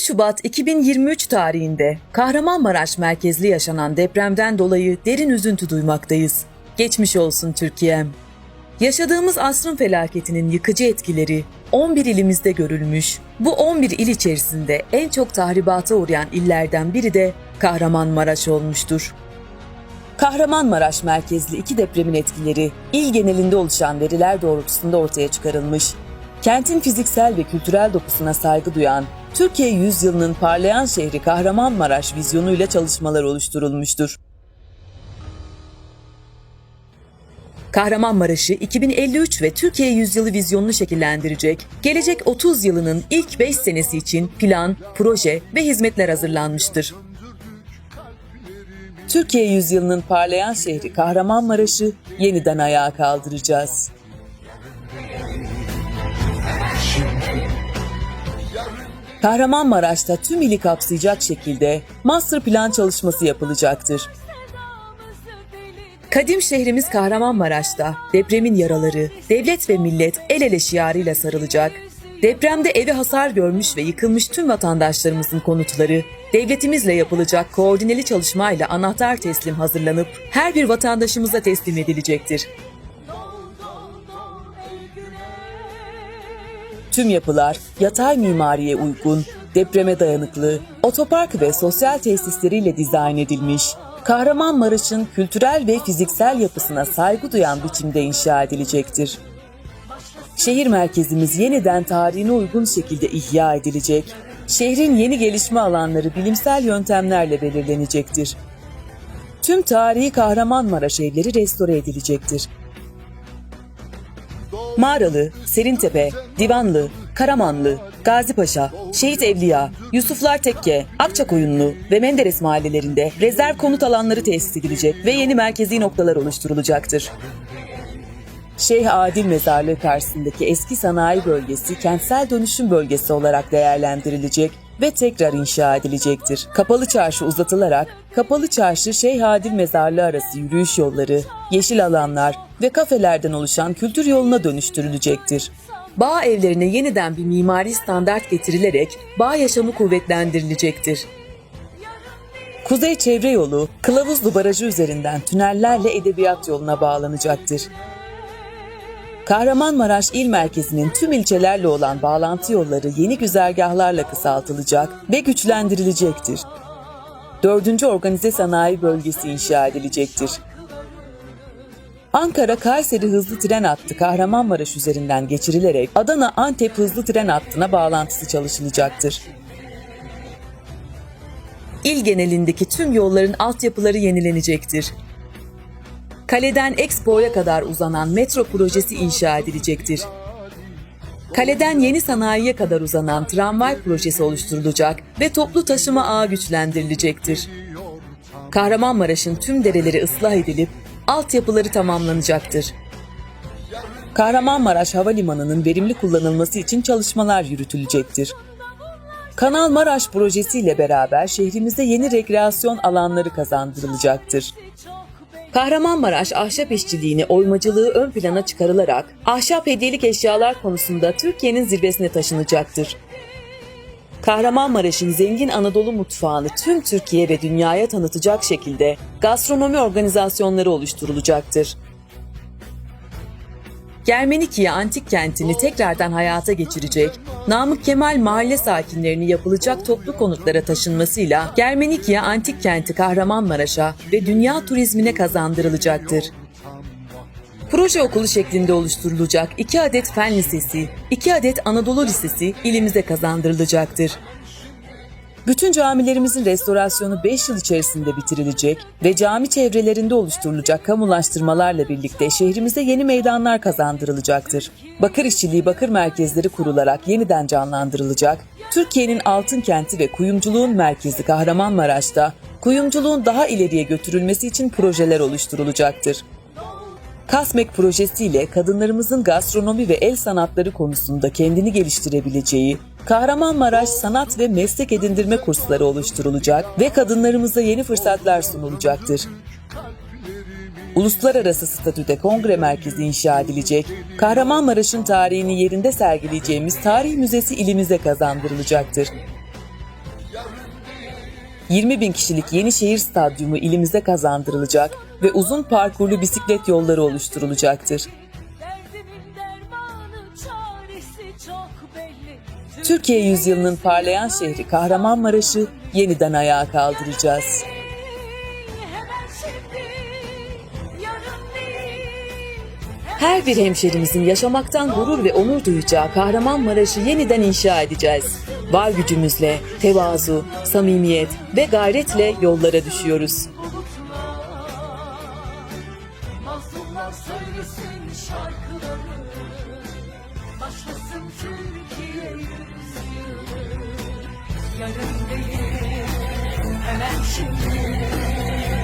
6 Şubat 2023 tarihinde Kahramanmaraş merkezli yaşanan depremden dolayı derin üzüntü duymaktayız. Geçmiş olsun Türkiye'm. Yaşadığımız asrın felaketinin yıkıcı etkileri 11 ilimizde görülmüş. Bu 11 il içerisinde en çok tahribata uğrayan illerden biri de Kahramanmaraş olmuştur. Kahramanmaraş merkezli iki depremin etkileri il genelinde oluşan veriler doğrultusunda ortaya çıkarılmış. Kentin fiziksel ve kültürel dokusuna saygı duyan, Türkiye yüzyılının parlayan şehri Kahramanmaraş vizyonuyla çalışmalar oluşturulmuştur. Kahramanmaraş'ı 2053 ve Türkiye yüzyılı vizyonunu şekillendirecek, gelecek 30 yılının ilk 5 senesi için plan, proje ve hizmetler hazırlanmıştır. Türkiye yüzyılının parlayan şehri Kahramanmaraş'ı yeniden ayağa kaldıracağız. Kahramanmaraş'ta tüm ili kapsayacak şekilde master plan çalışması yapılacaktır. Kadim şehrimiz Kahramanmaraş'ta depremin yaraları devlet ve millet el ele şiarıyla sarılacak. Depremde evi hasar görmüş ve yıkılmış tüm vatandaşlarımızın konutları devletimizle yapılacak koordineli çalışmayla anahtar teslim hazırlanıp her bir vatandaşımıza teslim edilecektir. Tüm yapılar yatay mimariye uygun, depreme dayanıklı, otopark ve sosyal tesisleriyle dizayn edilmiş, Kahramanmaraş'ın kültürel ve fiziksel yapısına saygı duyan biçimde inşa edilecektir. Şehir merkezimiz yeniden tarihine uygun şekilde ihya edilecek. Şehrin yeni gelişme alanları bilimsel yöntemlerle belirlenecektir. Tüm tarihi Kahramanmaraş evleri restore edilecektir. Mağaralı, Serintepe, Divanlı, Karamanlı, Gazipaşa, Şehit Evliya, Yusuflar Tekke, Akçakoyunlu ve Menderes mahallelerinde rezerv konut alanları tesis edilecek ve yeni merkezi noktalar oluşturulacaktır. Şeyh Adil Mezarlığı karşısındaki eski sanayi bölgesi kentsel dönüşüm bölgesi olarak değerlendirilecek ve tekrar inşa edilecektir. Kapalı çarşı uzatılarak Kapalı Çarşı Şeyh Adil Mezarlığı arası yürüyüş yolları, yeşil alanlar ve kafelerden oluşan kültür yoluna dönüştürülecektir. Bağ evlerine yeniden bir mimari standart getirilerek bağ yaşamı kuvvetlendirilecektir. Kuzey Çevre Yolu, Kılavuzlu Barajı üzerinden tünellerle Edebiyat Yolu'na bağlanacaktır. Kahramanmaraş il merkezinin tüm ilçelerle olan bağlantı yolları yeni güzergahlarla kısaltılacak ve güçlendirilecektir. Dördüncü Organize Sanayi Bölgesi inşa edilecektir. Ankara-Kayseri hızlı tren hattı Kahramanmaraş üzerinden geçirilerek Adana-Antep hızlı tren hattına bağlantısı çalışılacaktır. İl genelindeki tüm yolların altyapıları yenilenecektir. Kaleden Expo'ya kadar uzanan metro projesi inşa edilecektir. Kaleden yeni sanayiye kadar uzanan tramvay projesi oluşturulacak ve toplu taşıma ağı güçlendirilecektir. Kahramanmaraş'ın tüm dereleri ıslah edilip altyapıları tamamlanacaktır. Kahramanmaraş Havalimanı'nın verimli kullanılması için çalışmalar yürütülecektir. Kanal Maraş projesiyle beraber şehrimize yeni rekreasyon alanları kazandırılacaktır. Kahramanmaraş ahşap işçiliğini, oymacılığı ön plana çıkarılarak ahşap hediyelik eşyalar konusunda Türkiye'nin zirvesine taşınacaktır. Kahramanmaraş'ın zengin Anadolu mutfağını tüm Türkiye ve dünyaya tanıtacak şekilde gastronomi organizasyonları oluşturulacaktır. Germenikiye antik kentini tekrardan hayata geçirecek, Namık Kemal mahalle sakinlerini yapılacak toplu konutlara taşınmasıyla Germenikiye antik kenti Kahramanmaraş'a ve dünya turizmine kazandırılacaktır. Proje okulu şeklinde oluşturulacak 2 adet fen lisesi, 2 adet Anadolu Lisesi ilimize kazandırılacaktır. Bütün camilerimizin restorasyonu 5 yıl içerisinde bitirilecek ve cami çevrelerinde oluşturulacak kamulaştırmalarla birlikte şehrimize yeni meydanlar kazandırılacaktır. Bakır işçiliği bakır merkezleri kurularak yeniden canlandırılacak, Türkiye'nin altın kenti ve kuyumculuğun merkezi Kahramanmaraş'ta kuyumculuğun daha ileriye götürülmesi için projeler oluşturulacaktır. Kasmek projesiyle kadınlarımızın gastronomi ve el sanatları konusunda kendini geliştirebileceği, Kahramanmaraş sanat ve meslek edindirme kursları oluşturulacak ve kadınlarımıza yeni fırsatlar sunulacaktır. Uluslararası statüde kongre merkezi inşa edilecek, Kahramanmaraş'ın tarihini yerinde sergileyeceğimiz tarih müzesi ilimize kazandırılacaktır. 20 bin kişilik Yenişehir Stadyumu ilimize kazandırılacak ve uzun parkurlu bisiklet yolları oluşturulacaktır. Türkiye yüzyılının parlayan şehri Kahramanmaraş'ı yeniden ayağa kaldıracağız. Her bir hemşerimizin yaşamaktan gurur ve onur duyacağı Kahramanmaraş'ı yeniden inşa edeceğiz. Var gücümüzle, tevazu, samimiyet ve gayretle yollara düşüyoruz. Başlasın Türkiye Yarın değil, hemen şimdi.